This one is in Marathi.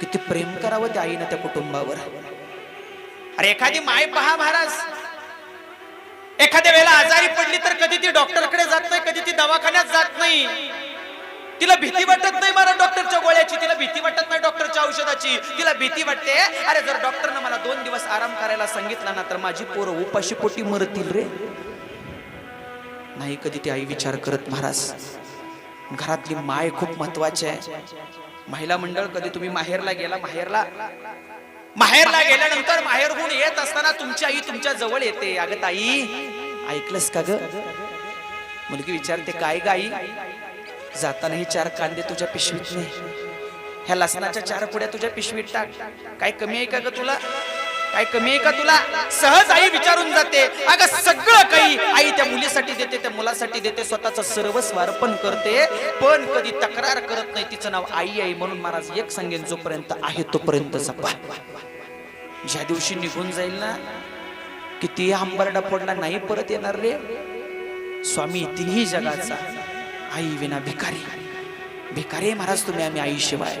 किती प्रेम करावं त्या आईनं त्या कुटुंबावर. अरे एखादी माय पहा महाराज. एखाद्या वेळेला आजारी पडली तर कधी ती डॉक्टरकडे जात नाही कधी ती दवाखान्यात जात नाही. तिला भीती वाटत नाही मला डॉक्टरच्या गोळ्याची तिला भीती वाटत नाही डॉक्टरच्या औषधाची. तिला भीती वाटते अरे जर डॉक्टरनं मला दोन दिवस आराम करायला सांगितला ना तर माझी पोरं उपाशी पोटी मरतील रे. नाही कधी ती आई विचार करत महाराज. घरातली माय खूप महत्वाची आहे. महिला मंडळ कधी तुम्ही माहेरला गेला? माहेरला? माहेरला गेल्यानंतर माहेरहून येत असताना तुमची आई तुमच्या जवळ येते. अगं ताई ऐकलंस का ग? मुलगी विचारते काय गाई जाताना हे चार कांदे तुझ्या पिशवीत नाही. ह्या लसणाच्या चार पुड्या तुझ्या पिशवीत टाक. काय कमी आहे का ग तुला? काय कमी आहे का तुला? सहज आई विचारून जाते. अगं सगळं काही आई त्या मुलीसाठी देते त्या मुलासाठी देते स्वतःच सर्वस्व अर्पण करते पण कधी तक्रार करत नाही. तिचं नाव आई आई म्हणून महाराज एक सांगेन जोपर्यंत आहे तोपर्यंत जपा. ज्या दिवशी निघून जाईल ना किती आंबरडा पडला नाही परत येणार रे. स्वामी तिन्ही जगाचा आई विना भिकारी. भिकारी आहे महाराज तुम्ही आम्ही आईशिवाय.